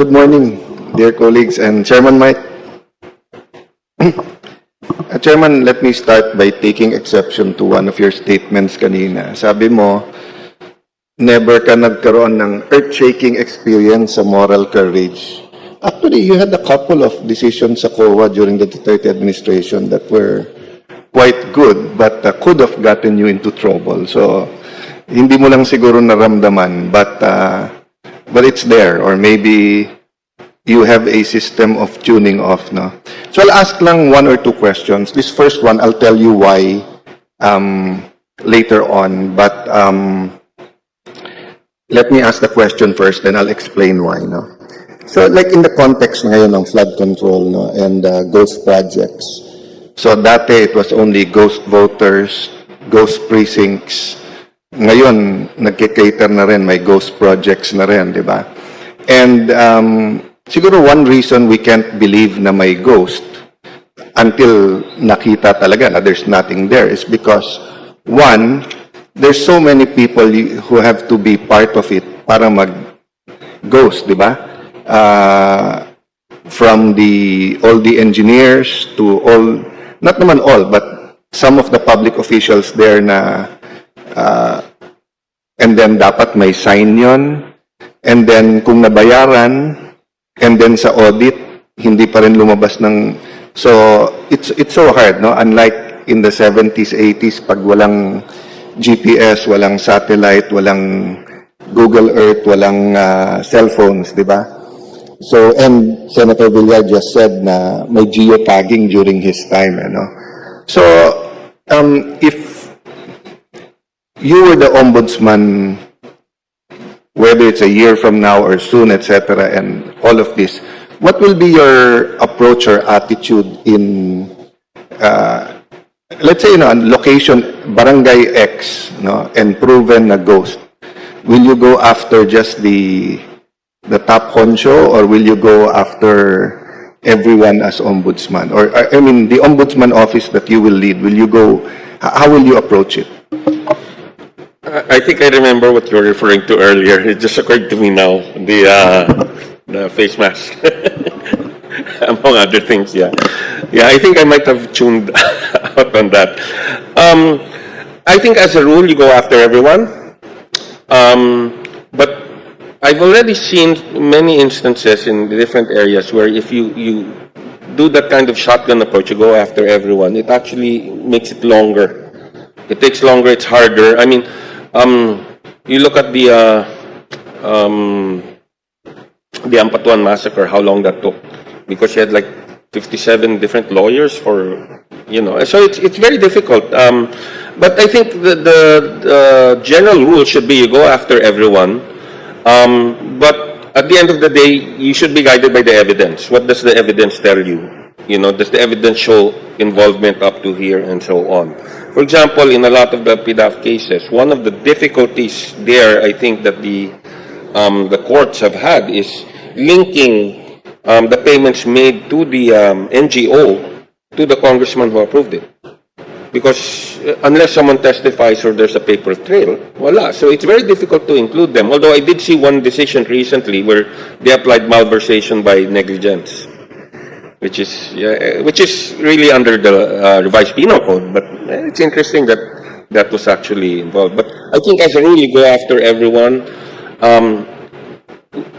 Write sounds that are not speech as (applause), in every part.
Good morning, dear colleagues and Chairman Mike. Uh, Chairman, let me start by taking exception to one of your statements kanina. Sabi mo, never ka nagkaroon ng earth-shaking experience sa moral courage. Actually, you had a couple of decisions sa COA during the Duterte administration that were quite good but uh, could have gotten you into trouble. So, hindi mo lang siguro naramdaman but uh, but it's there or maybe you have a system of tuning off, no? So I'll ask lang one or two questions. This first one, I'll tell you why um, later on, but um, let me ask the question first, then I'll explain why, no? So like in the context ngayon ng flood control, no, and uh, ghost projects. So dati it was only ghost voters, ghost precincts. Ngayon, nagkikater na rin, may ghost projects na rin, di ba? And um, siguro one reason we can't believe na may ghost until nakita talaga na there's nothing there is because one, there's so many people who have to be part of it para mag ghost, di ba? Uh, from the all the engineers to all not naman all but some of the public officials there na uh, and then dapat may sign yon and then kung nabayaran and then sa audit hindi pa rin lumabas ng so it's it's so hard no? Unlike in the 70s 80s pag walang GPS walang satellite walang Google Earth walang uh, cellphones di ba? So, and Senator Villar just said na may geotagging during his time, ano. So, um, if you were the ombudsman, whether it's a year from now or soon, etc., and all of this, what will be your approach or attitude in, uh, let's say, you know, location, barangay X, no, and proven a ghost? Will you go after just the the top honcho or will you go after everyone as ombudsman? Or, I I mean, the ombudsman office that you will lead, will you go, how will you approach it? I think I remember what you were referring to earlier. It just occurred to me now. The uh, the face mask, (laughs) among other things. Yeah, yeah. I think I might have tuned (laughs) out on that. Um, I think as a rule, you go after everyone. Um, but I've already seen many instances in different areas where if you you do that kind of shotgun approach, you go after everyone. It actually makes it longer. It takes longer. It's harder. I mean, um, you look at the uh, um, the Ampatuan massacre. How long that took? Because you had like 57 different lawyers for, you know. So it's it's very difficult. Um, but I think the, the the general rule should be you go after everyone. Um, but at the end of the day, you should be guided by the evidence. What does the evidence tell you? You know, does the evidence show involvement up to here and so on? For example, in a lot of the PDAF cases, one of the difficulties there, I think that the um, the courts have had is linking um, the payments made to the um, NGO to the congressman who approved it because uh, unless someone testifies or there's a paper trail, voila. So it's very difficult to include them. Although I did see one decision recently where they applied malversation by negligence, which is yeah, which is really under the uh, revised penal code. But eh, it's interesting that that was actually involved. But I think as a rule, you go after everyone. Um,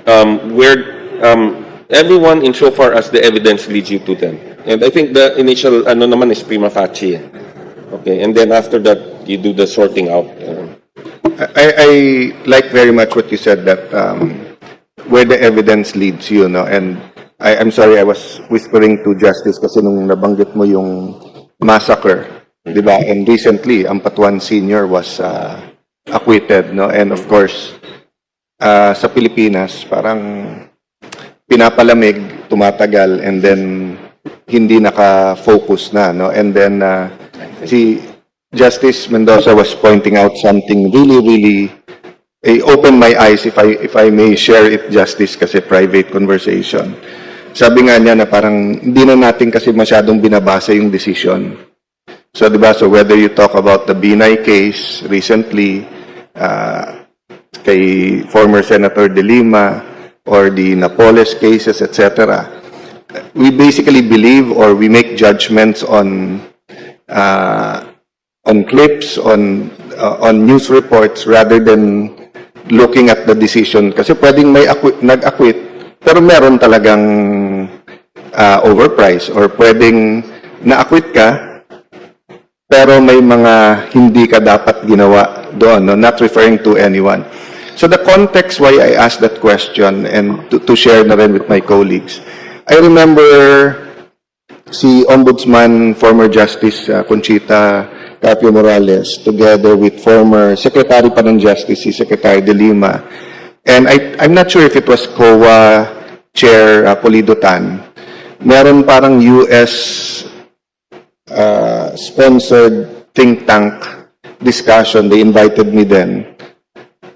um, where um, everyone insofar as the evidence leads you to them. And I think the initial ano naman is prima facie. eh. Okay, and then after that, you do the sorting out. I, I like very much what you said that um, where the evidence leads you, no? And I, I'm sorry, I was whispering to Justice kasi nung nabanggit mo yung massacre, di ba? And recently, Ampatuan Senior was uh, acquitted, no? And of course, uh, sa Pilipinas, parang pinapalamig, tumatagal, and then hindi naka-focus na, no? And then, uh, si Justice Mendoza was pointing out something really, really eh, open my eyes if I if I may share it justice kasi private conversation. Sabi nga niya na parang hindi na natin kasi masyadong binabasa yung decision. So 'di ba so whether you talk about the Binay case recently uh, kay former Senator De Lima or the Napoles cases, etc., we basically believe or we make judgments on uh, on clips, on uh, on news reports rather than looking at the decision. Kasi pwedeng may acquit, nag-acquit, pero meron talagang uh, overprice or pwedeng na-acquit ka, pero may mga hindi ka dapat ginawa doon, no? not referring to anyone. So the context why I asked that question and to, to share na rin with my colleagues, I remember si Ombudsman, former Justice uh, Conchita Carpio Morales, together with former Secretary pa ng Justice, si Secretary De Lima, and I, I'm not sure if it was COA Chair uh, Polido Tan, meron parang US uh, sponsored think tank discussion. They invited me then.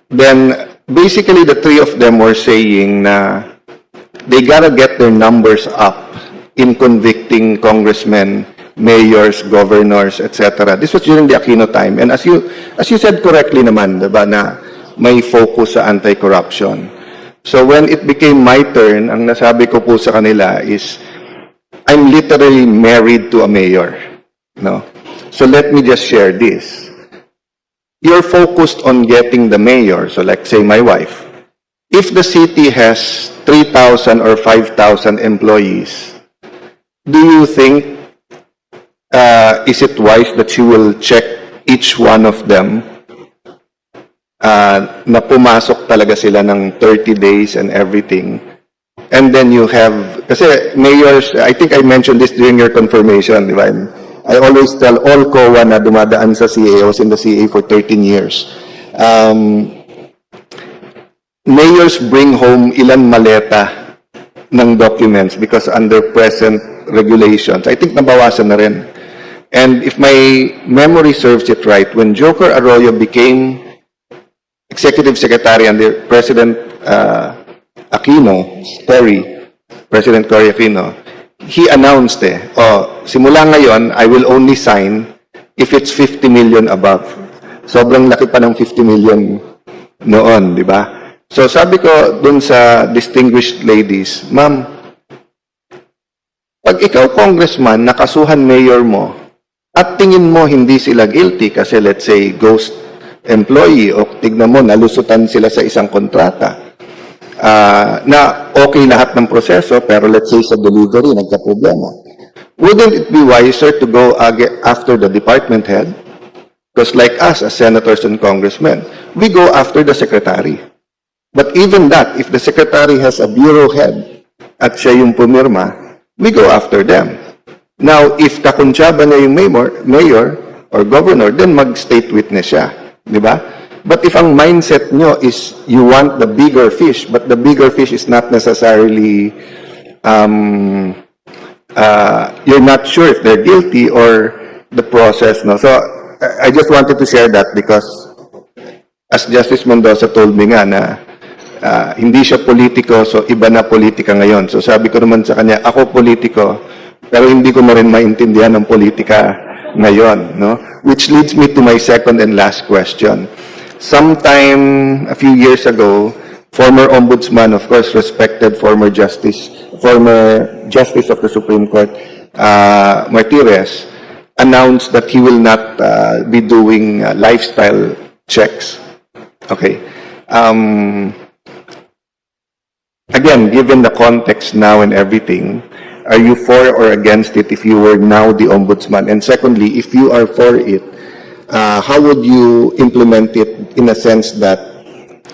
Then, basically, the three of them were saying na they gotta get their numbers up in convicting congressmen, mayors, governors, etc. This was during the Aquino time. And as you, as you said correctly naman, diba, na may focus sa anti-corruption. So when it became my turn, ang nasabi ko po sa kanila is, I'm literally married to a mayor. No? So let me just share this. You're focused on getting the mayor, so like say my wife. If the city has 3,000 or 5,000 employees, do you think uh, is it wise that she will check each one of them uh, na pumasok talaga sila ng 30 days and everything? And then you have, kasi mayors, I think I mentioned this during your confirmation, di ba? I always tell all COA na dumadaan sa CA, I was in the CA for 13 years. Um, mayors bring home ilan maleta ng documents because under present regulations, I think nabawasan na rin. And if my memory serves it right, when Joker Arroyo became executive secretary under President uh, Aquino, Cory, President Cory Aquino, he announced eh, oh, simula ngayon, I will only sign if it's 50 million above. Sobrang laki pa ng 50 million noon, di ba? So sabi ko dun sa distinguished ladies, ma'am, pag ikaw congressman, nakasuhan mayor mo, at tingin mo hindi sila guilty kasi let's say ghost employee o tignan mo nalusutan sila sa isang kontrata ah, na okay lahat ng proseso pero let's say sa delivery nagka-problema. Wouldn't it be wiser to go after the department head? Because like us as senators and congressmen, we go after the secretary. But even that, if the secretary has a bureau head at siya yung pumirma, we go after them. Now, if kakuntsaba na yung mayor, mayor or governor, then mag-state witness siya. Di ba? But if ang mindset nyo is you want the bigger fish, but the bigger fish is not necessarily, um, uh, you're not sure if they're guilty or the process. No? So, I just wanted to share that because as Justice Mendoza told me nga na ah, hindi siya politiko, so iba na politika ngayon. So sabi ko naman sa kanya, ako politiko, pero hindi ko na rin maintindihan ng politika ngayon. No? Which leads me to my second and last question. Sometime a few years ago, former ombudsman, of course, respected former justice, former justice of the Supreme Court, uh, Martirez, announced that he will not uh, be doing uh, lifestyle checks. Okay. Um, again, given the context now and everything, are you for or against it if you were now the ombudsman? And secondly, if you are for it, uh, how would you implement it in a sense that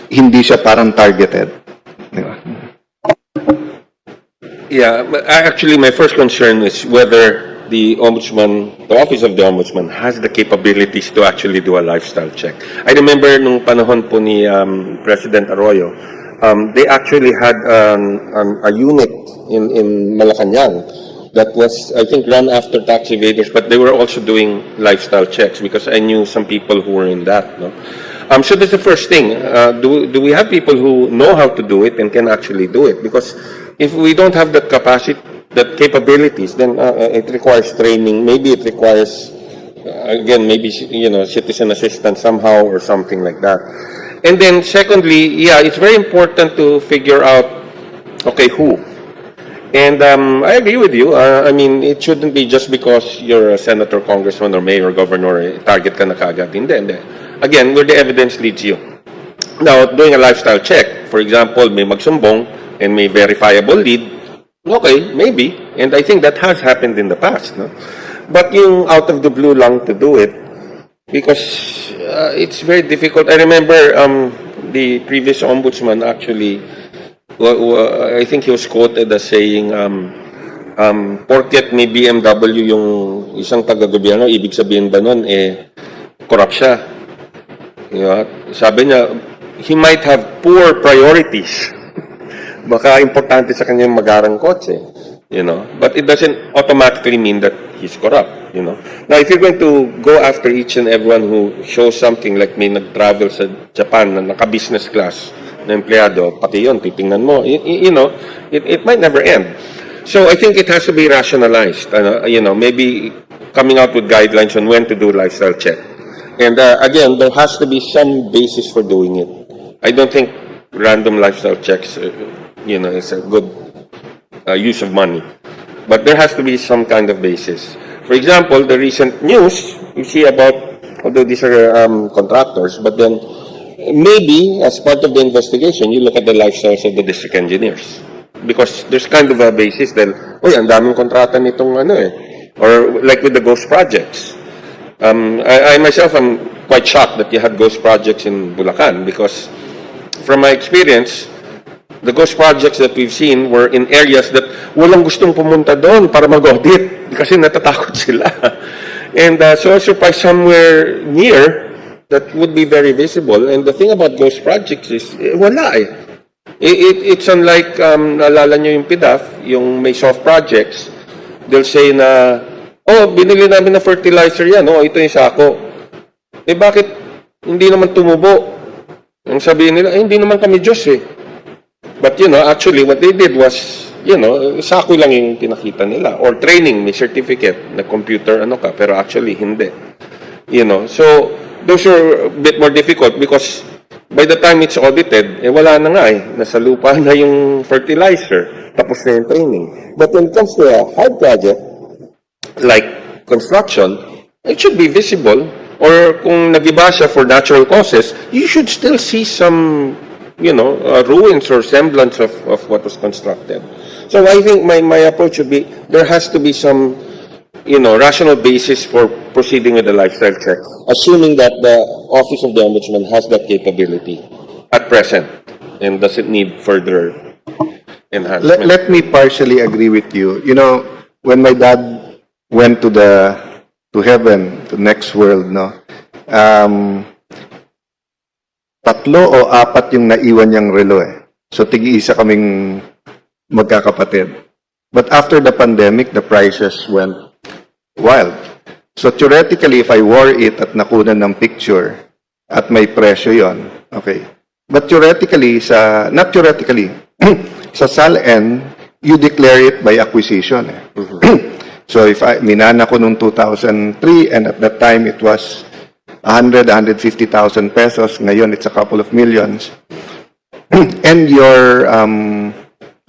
hindi siya parang targeted? Yeah, actually, my first concern is whether the ombudsman, the office of the ombudsman has the capabilities to actually do a lifestyle check. I remember nung panahon po ni um, President Arroyo, um, they actually had um, um, a unit in, in Malacanang that was, I think, run after tax evaders, but they were also doing lifestyle checks because I knew some people who were in that. No? Um, so that's the first thing. Uh, do, do we have people who know how to do it and can actually do it? Because if we don't have that capacity, that capabilities, then uh, uh, it requires training. Maybe it requires, uh, again, maybe, you know, citizen assistance somehow or something like that. And then secondly, yeah, it's very important to figure out Okay, who? And um, I agree with you. Uh, I mean, it shouldn't be just because you're a senator, congressman, or mayor, governor, eh, target ka na kagad. Hindi, hindi. Again, where the evidence leads you. Now, doing a lifestyle check, for example, may magsumbong and may verifiable lead, okay, maybe. And I think that has happened in the past. No? But yung out of the blue lang to do it, because uh, it's very difficult. I remember um, the previous ombudsman actually, I think he was quoted as saying, um, um, porket may BMW yung isang taga-gobyerno, ibig sabihin ba nun, eh, corrupt siya. You sabi niya, he might have poor priorities. (laughs) Baka importante sa kanya yung magarang kotse. You know, but it doesn't automatically mean that he's corrupt. You know, now if you're going to go after each and everyone who shows something like may nag-travel sa Japan na naka-business class na empleyado, pati yun, titingnan mo, you, you know, it, it might never end. So I think it has to be rationalized. Ano, you know, maybe coming out with guidelines on when to do lifestyle check. And uh, again, there has to be some basis for doing it. I don't think random lifestyle checks, uh, you know, is a good uh, use of money. But there has to be some kind of basis. For example, the recent news you see about, although these are um, contractors, but then maybe as part of the investigation, you look at the lifestyles of the district engineers. Because there's kind of a basis then, uy, ang daming kontrata nitong ano eh. Or like with the ghost projects. Um, I, I myself am quite shocked that you had ghost projects in Bulacan because from my experience, the ghost projects that we've seen were in areas that walang gustong pumunta doon para mag-audit (laughs) kasi natatakot sila. And uh, so I surprised somewhere near that would be very visible. And the thing about ghost projects is, eh, wala eh. It, it, it's unlike, um, naalala nyo yung PIDAF, yung may soft projects, they'll say na, oh, binili namin na fertilizer yan, oh, ito yung sako. Eh bakit hindi naman tumubo? Ang sabihin nila, eh, hindi naman kami Diyos eh. But you know, actually what they did was, you know, sako lang yung pinakita nila. Or training, may certificate na computer, ano ka, pero actually hindi. You know, so those are a bit more difficult because by the time it's audited, eh wala na nga eh. Nasa lupa (laughs) na yung fertilizer. Tapos na yung training. But when it comes to a hard project, like construction, it should be visible. Or kung nagiba siya for natural causes, you should still see some, you know, uh, ruins or semblance of, of what was constructed. So I think my, my approach would be, there has to be some, you know, rational basis for proceeding with the lifestyle check, assuming that the Office of the Ombudsman has that capability at present and doesn't need further enhancement. Let, let me partially agree with you. You know, when my dad went to the to heaven, to next world, no, um, tatlo o apat yung naiwan niyang relo eh. So, tig-isa kaming magkakapatid. But after the pandemic, the prices went wild. So, theoretically, if I wore it at nakunan ng picture, at may presyo yon, okay. But theoretically, sa, not theoretically, (clears throat) sa SALN, you declare it by acquisition. Eh. (clears throat) so if I, minana ko noong 2003 and at that time it was 100, 150,000 pesos. Ngayon it's a couple of millions. (clears throat) and your, um,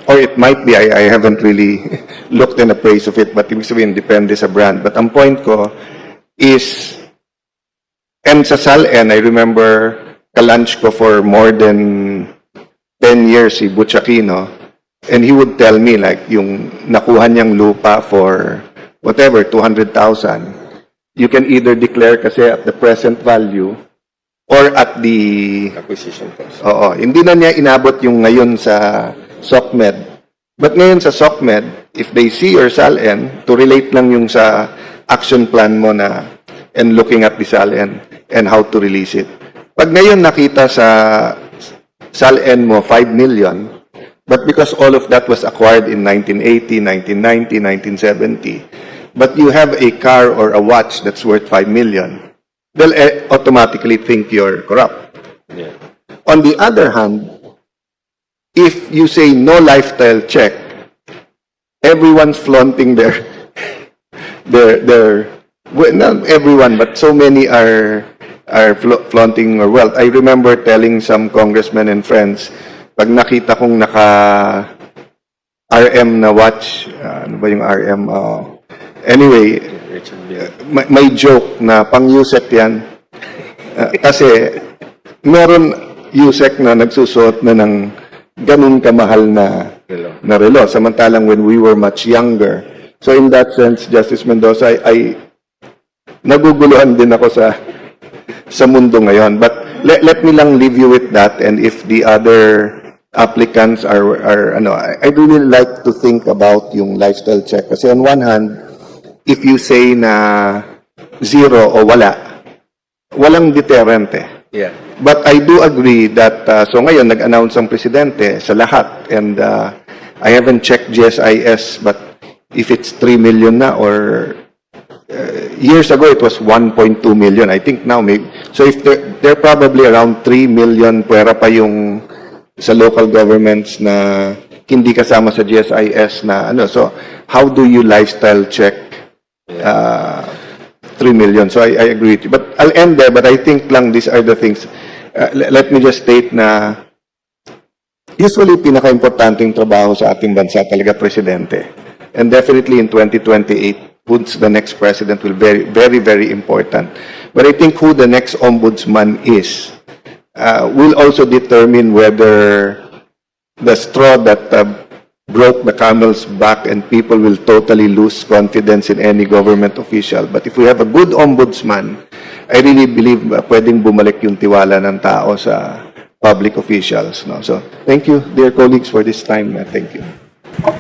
or it might be, I, I haven't really (laughs) looked and appraised of it, but ibig sabihin, depende sa brand. But ang point ko is, and sa SALN, I remember ka-lunch ko for more than 10 years si Butchakino, and he would tell me like yung nakuha niyang lupa for whatever, 200,000, you can either declare kasi at the present value or at the Acquisition cost. Oo, hindi na niya inabot yung ngayon sa SOCMED. But ngayon sa SOCMED, if they see your SALN, to relate lang yung sa action plan mo na and looking at the SALN and how to release it. Pag ngayon nakita sa SALN mo 5 million, but because all of that was acquired in 1980, 1990, 1970, but you have a car or a watch that's worth 5 million, they'll eh, automatically think you're corrupt. Yeah. On the other hand, if you say no lifestyle check, everyone's flaunting their (laughs) their their well, not everyone, but so many are are fla- flaunting their wealth. I remember telling some congressmen and friends, pag nakita kong naka RM na watch. Ah, ano ba yung RM? Ah, anyway, may, may joke na pang-USEC yan. Ah, kasi meron USEC na nagsusuot na ng ganun kamahal na Relo. na relo. Samantalang when we were much younger. So in that sense, Justice Mendoza, I, I naguguluhan din ako sa sa mundo ngayon. But let, let me lang leave you with that and if the other applicants are, are ano, I, I really like to think about yung lifestyle check. Kasi on one hand, if you say na zero o wala, walang deterrent eh. Yeah. But I do agree that, uh, so ngayon, nag-announce ang presidente sa lahat. And uh, I haven't checked GSIS, but if it's 3 million na or uh, years ago it was 1.2 million. I think now maybe. So if they're, they're probably around 3 million pwera pa yung sa local governments na hindi kasama sa GSIS na ano. So how do you lifestyle check uh, 3 million. So I, I agree with you. But I'll end there, but I think lang these are the things. Uh, le- let me just state na usually pinaka-importanting trabaho sa ating bansa talaga presidente. And definitely in 2028, who's the next president will very, very, very important. But I think who the next ombudsman is uh, will also determine whether the straw that uh, broke the camel's back and people will totally lose confidence in any government official. But if we have a good ombudsman, I really believe uh, pwedeng bumalik yung tiwala ng tao sa public officials. No? So, thank you, dear colleagues, for this time. Uh, thank you.